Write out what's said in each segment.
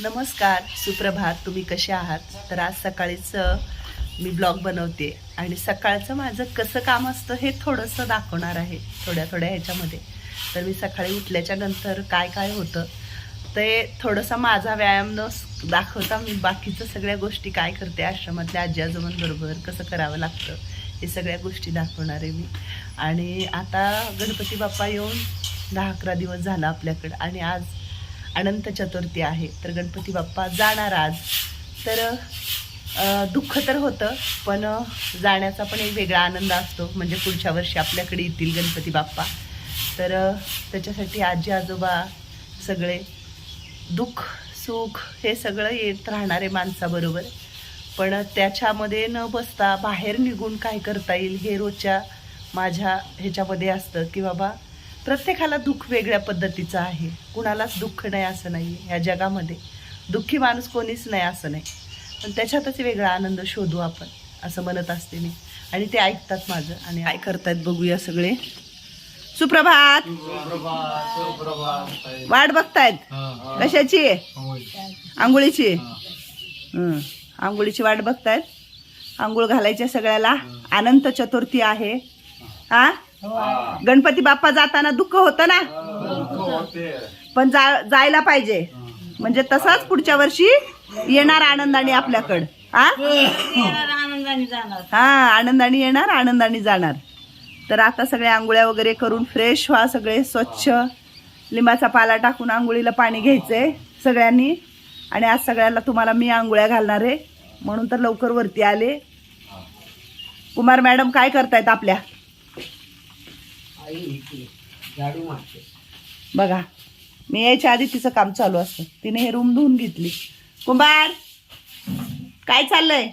नमस्कार सुप्रभात. तुम्ही कसे आहात? तर आज सकाळीच मी ब्लॉग बनवते आणि सकाळचं माझं कसं काम असतं हे थोडंसं दाखवणार आहे थोड्या थोड्या ह्याच्यामध्ये. तर मी सकाळी उठल्याच्या नंतर काय काय होतं ते थोडंसं माझा व्यायाम न दाखवता मी बाकीचं सगळ्या गोष्टी काय करते आश्रमातल्या आजी आजोबांबरोबर कसं करावं लागतं हे सगळ्या गोष्टी दाखवणार आहे मी. आणि आता गणपती बाप्पा येऊन दहा अकरा दिवस झाला आपल्याकडं आणि आज अनंत चतुर्थी आहे. तर गणपती बाप्पा जाणार आज. तर दुःख तर होतं पण जाण्याचा पण एक वेगळा आनंद असतो. म्हणजे पुढच्या वर्षी आपल्याकडे येतील गणपती बाप्पा. तर त्याच्यासाठी आजी आजोबा सगळे दुःख सुख हे सगळं येत राहणारे माणसाबरोबर. पण त्याच्यामध्ये न बसता बाहेर निघून काय करता येईल हे रोजच्या माझ्या ह्याच्यामध्ये असतं की बाबा प्रत्येकाला दुःख वेगळ्या पद्धतीचं आहे. कुणालाच दुःख नाही असं नाही ह्या जगामध्ये दुःखी माणूस कोणीच नाही असं नाही. पण त्याच्यातच वेगळा आनंद शोधू आपण असं म्हणत असते मी. आणि ते ऐकतात माझं आणि काय करतायत बघूया सगळे. सुप्रभात. वाट बघतायत? कशाची? आंघोळीची हं. आंघोळीची वाट बघतायत? आंघोळ घालायच्या सगळ्याला? अनंत चतुर्थी आहे. हा गणपती बाप्पा जाताना दुःख होतं ना? पण जा जायला पाहिजे. म्हणजे तसाच पुढच्या वर्षी येणार आनंदाने आपल्याकडं. हा आनंदाने हा आनंदाने येणार आनंदाने जाणार. तर आता सगळ्या आंघोळ्या वगैरे करून फ्रेश व्हा सगळे स्वच्छ. लिंबाचा पाला टाकून आंघोळीला पाणी घ्यायचंय सगळ्यांनी. आणि आज सगळ्याला तुम्हाला मी आंघोळ्या घालणार आहे. म्हणून तर लवकर वरती आले. कुमार मॅडम काय करतायत आपल्या? बघा मी यायच्या आधी तिचं काम चालू असतं. तिने हे रूम धुवून घेतली. कुंभार काय चाललंय?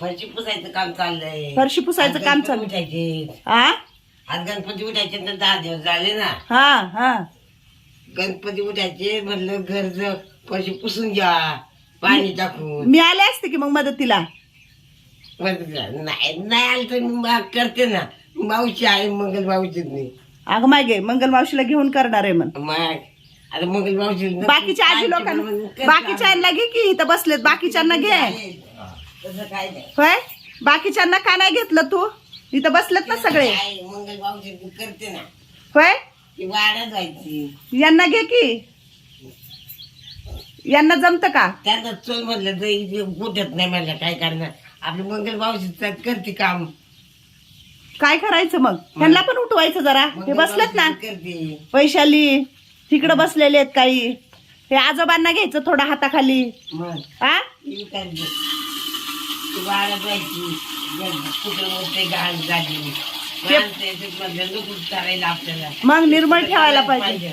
फरशी पुसायचं काम चाललंय. फरशी पुसायचं काम चालू उठायचे. हा आज गणपती उठायचे तर दहा दिवस झाले ना. हा हा. गणपती उठायचे म्हणलं घर फरशी पुसून घ्या. पाणी टाकून. मी आले असते की मग मदतीला? नाही नाही आलं तर मी बा- करते ना. मावशी आहे मंगल मावशीच नाही. अगं मागे मंगल मावशीला घेऊन करणार आहे मग मग आता मंगल मावशी बाकीच्या आजी लोकांना बाकीच्यांना घे की इथं बसलेत बाकीच्यांना घे. तसं काय नाही. होय? बाकीच्यांना का नाही घेतलं तू? इथं बसलेत ना सगळे. मंगल मावशी करते ना. होय? ती यांना घे की. यांना जमत का? त्यांना चल म्हणलं तर इथे नाही म्हणलं काय करणार? आपली मंगल मावशी करते काम. काय करायचं मग? त्यांना पण उठवायचं जरा. हे बसलेत ना. वैशाली तिकडं बसलेले आहेत काही. हे आजोबांना घ्यायचं थोडं हाताखाली. मग? हा ती ती ते निर्मळ ठेवायला पाहिजे.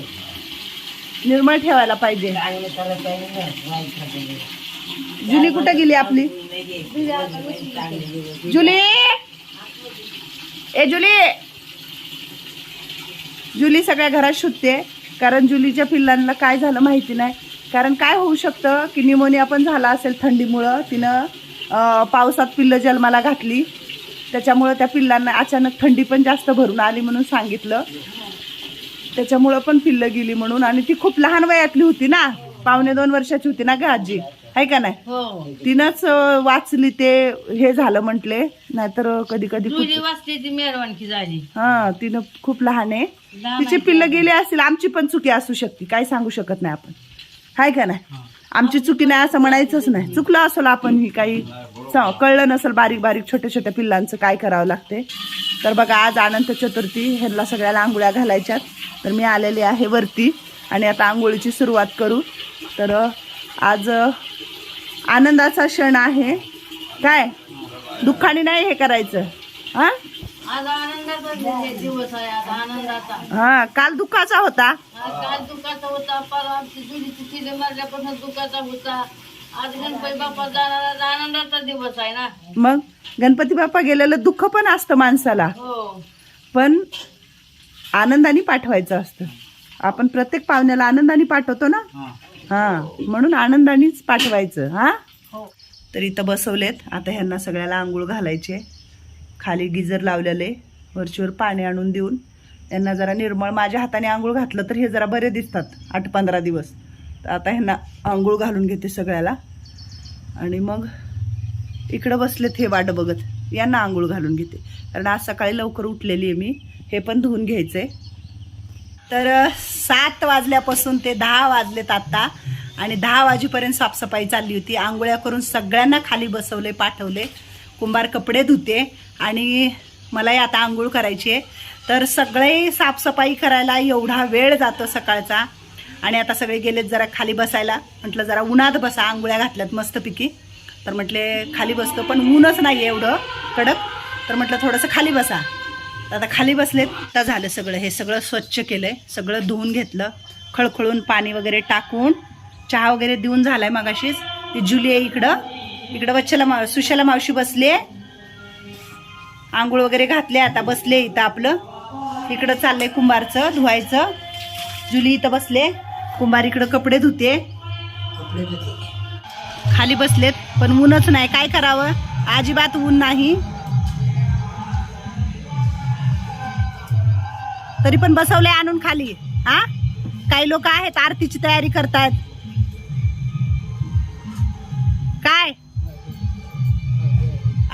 निर्मळ ठेवायला पाहिजे. जुली कुठं गेली आपली? जुली ए जुली! जुली सगळ्या घरात शुतते कारण जुलीच्या पिल्लांना काय झालं माहिती नाही. कारण काय होऊ शकतं की निमोनिया पण झाला असेल थंडीमुळं. तिनं पावसात पिल्लं जन्माला घातली. त्याच्यामुळं त्या पिल्लांना अचानक थंडी पण जास्त भरून आली म्हणून सांगितलं. त्याच्यामुळं पण पिल्लं गेली म्हणून. आणि ती खूप लहान वयातली होती ना. पावणे दोन वर्षाची होती ना ग आजी? आहे का नाही? हो. तिनंच अं, वाचली ते हे झालं म्हटले. नाहीतर कधी कधी ती झाली. हा तिनं खूप लहान आहे. लहान तिची पिल्लं गेली असतील आमची पण चुकी असू शकते. काय सांगू शकत नाही आपण. हाय का नाही? आमची चुकी नाही असं म्हणायचंच नाही. चुकलं असेल आपण ही काही स- कळलं नसेल बारीक बारीक छोट्या छोट्या पिल्लांचं काय करावं लागते. तर बघा आज अनंत चतुर्थी ह्यांना सगळ्याला आंघोळ्या घालायच्यात. तर मी आलेले आहे वरती. आणि आता आंघोळीची सुरुवात करू. तर अ, आज अ, आनंदाचा क्षण आहे. काय? दुःखाने नाही हे करायचं? हा? आज आनंदाचा दिवस आहे आज आनंदाचा. हा काल दुःखाचा होता. आज काल दुखाचा होता पर आमची जुलीची चिले मारल्यापासून दुखाचा होता. आज गणपती बाप्पा जाणार आज आनंदाचा दिवस आहे ना. मग? गणपती बाप्पा गेलेलं दुःख पण असतं माणसाला. हो. पण आनंदाने पाठवायचं असतं. आपण प्रत्येक पाहुण्याला आनंदाने पाठवतो ना? हा म्हणून आनंदानेच पाठवायचं हा? हो तर इथं बसवलेत. आता ह्यांना सगळ्याला आंघोळ घालायचे. खाली गिजर लावलेले वरचीवर पाणी आणून देऊन. यांना जरा निर्मळ माझ्या हाताने आंघोळ घातलं तर हे जरा बरे दिसतात आठ पंधरा दिवस. तर आता ह्यांना आंघोळ घालून घेते सगळ्याला. आणि मग इकडं बसलेत हे वाट बघत. यांना आंघोळ घालून घेते. कारण आज सकाळी लवकर उठलेली आहे मी. हे पण धुवून घ्यायचं आहे तर सात वाजल्यापासून ते दहा वाजलेत आत्ता आणि दहा वाजेपर्यंत साफसफाई चालली होती. आंघोळ्या करून सगळ्यांना खाली बसवले पाठवले. कुंभार कपडे धुते. आणि मलाही आता आंघोळ करायची आहे. तर सगळे साफसफाई करायला एवढा वेळ जातो सकाळचा. आणि आता सगळे गेलेत जरा खाली बसायला. म्हटलं जरा उन्हात बसा आंघोळ्या घातल्यात मस्तपैकी. तर म्हटले खाली बसतो पण ऊनच नाही एवढं कडक. तर म्हटलं थोडंसं खाली बसा. तर आता खाली बसलेत तर झालं सगळं. हे सगळं स्वच्छ केलं आहे सगळं धुवून घेतलं. खळखळून पाणी वगैरे टाकून चहा वगैरे देऊन झालाय मागाशीच. ती जुली आहे इकडं इकडं वच्छला मा सुशाला मावशी बसली. आहे आंघोळ वगैरे घातले आता बसले इथं आपलं. इकडं चाललंय कुंभारचं धुवायचं. जुली इथं बसले. कुंभार इकडं कपडे धुते. खाली बसलेत पण ऊनच नाही. काय करावं? अजिबात ऊन नाही. तरी पण बसवले आणून खाली. हा? काही लोक आहेत आरतीची तयारी करतायत. काय?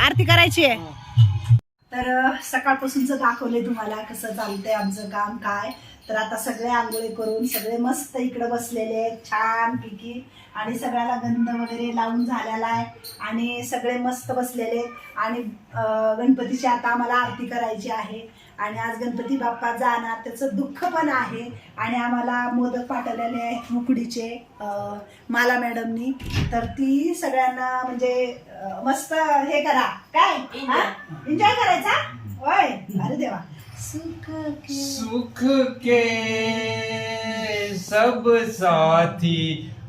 आरती करायची आहे. तर सकाळपासूनच दाखवले तुम्हाला कसं चालतंय आमचं काम काय? तर आता सगळे आंघोळी करून सगळे मस्त इकडे बसलेले आहेत छान पैकी. आणि सगळ्याला गंध वगैरे लावून झालेला आहे. आणि सगळे मस्त बसलेले आहेत. आणि गणपतीची आता आम्हाला आरती करायची आहे. आणि आज गणपती बाप्पा जाणार त्याचं दुःख पण आहे. आणि आम्हाला मोदक पाठवलेले आहेत उकडीचे अ, माला मॅडमनी. तर ती सगळ्यांना म्हणजे मस्त हे करा. काय? एन्जॉय करायचा? होय. अरे देवा. सुख के सुख के सब साथी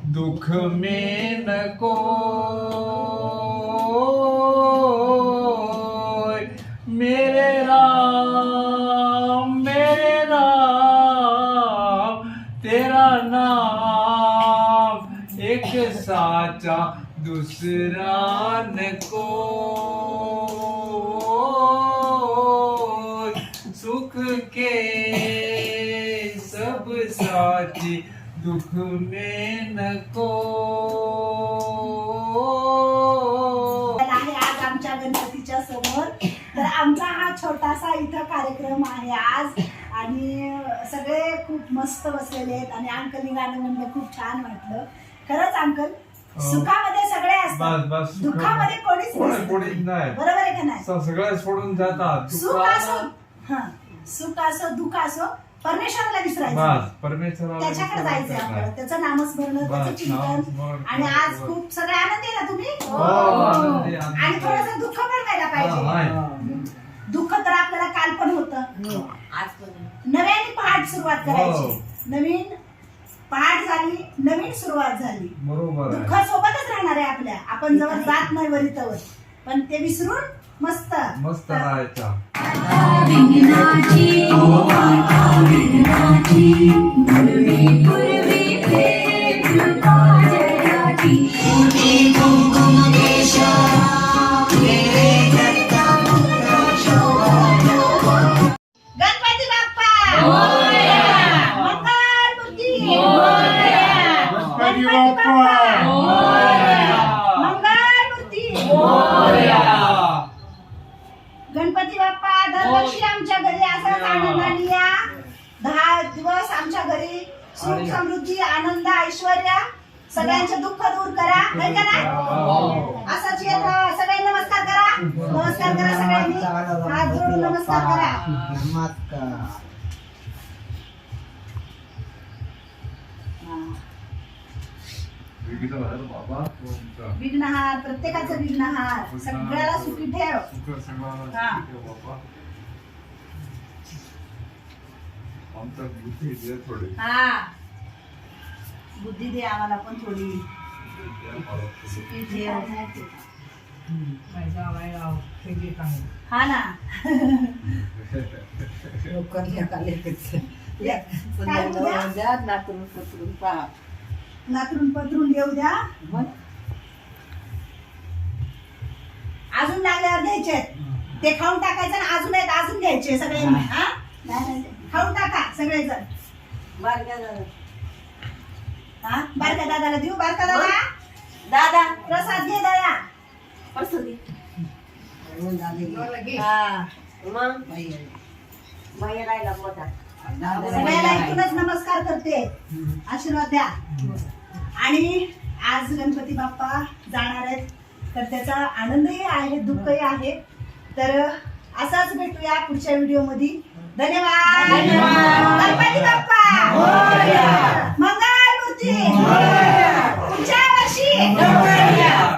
दुख में न को। मेरे राम मेरे राम तेरा नाम एक साचा दूसरा न को। के सब साथी दुख में न को। आहे आज आमच्या गणपतीच्या समोर. तर आमचा हा छोटासा इथं कार्यक्रम आहे आज. आणि सगळे खूप मस्त बसलेले आहेत आणि अंकलनी गाणं म्हणलं खूप छान वाटलं. खरंच अंकल हो. सुखामध्ये सगळे बस असतात. बस सुख- दुःखामध्ये कोणीच कोणी नसतं. कोणीच नाही. बरोबर आहे का नाही? सगळं सोडून जातात. सुख असो हा. सुख असो दुःख असो परमेश्वराला विसरायचं बस परमेश्वराला त्याच्याकडे जायचंय आपल्याला. त्याचं नामस्मरण त्याचं बस, चिंतन. नामस्मरण, आणि आज. खूप सगळे आनंदी आहे ना तुम्ही? हो, आनंदी, आनंदी. आणि थोडस दुःख पण व्हायला हा, पाहिजे. आहे. दुःख तर आपल्याला काल पण होतं. आज पण नव्याने पहाट सुरुवात हो. करायची. नवीन पहाट झाली नवीन सुरुवात झाली. बरोबर दुःख आहे सोबतच राहणार आहे आपल्या. आपण जवळ जात नाही वरितवर पण ते विसरून मस्त. मस्त राहायचा. गणपती सुख समृद्धी आनंद ऐश्वर सगळ्यांचे दुःख दूर करा नाही का ना असंच येत राहा. सगळ्यांनी नमस्कार करा. नमस्कार करा सगळ्यांनी. हात जोडून नमस्कार करा. विघ्नहार प्रत्येकाचं विघ्नहार सगळ्याला सुखी ठेव हा. आमचा बुद्धी दे थोडी. हा. बुद्धी दे आम्हाला पण थोडी. सुखी ठेव हा ना. काय उद्या? नातरून पत्रून येऊ द्या. अजून लागल्यावर घ्यायचे ते खाऊन टाकायचं आणि अजून आहेत अजून घ्यायचे सगळ्यांनी हा? टाका सगळेजण हा? बारका दादाला देऊ? बारका दादा? दादा. प्रसाद घे दादा. प्रसादी हा मग? बाहेर राहिला मोठा. सगळ्याला इथूनच नमस्कार करते. आशीर्वाद द्या. आणि आज गणपती बाप्पा जाणार आहेत. तर त्याचा आनंदही आहे दुःखही आहे. तर असाच भेटूया पुढच्या व्हिडिओमध्ये धन्यवाद. गणपती बाप्पा. मंगळमूर्ती. पुढच्या वर्षी.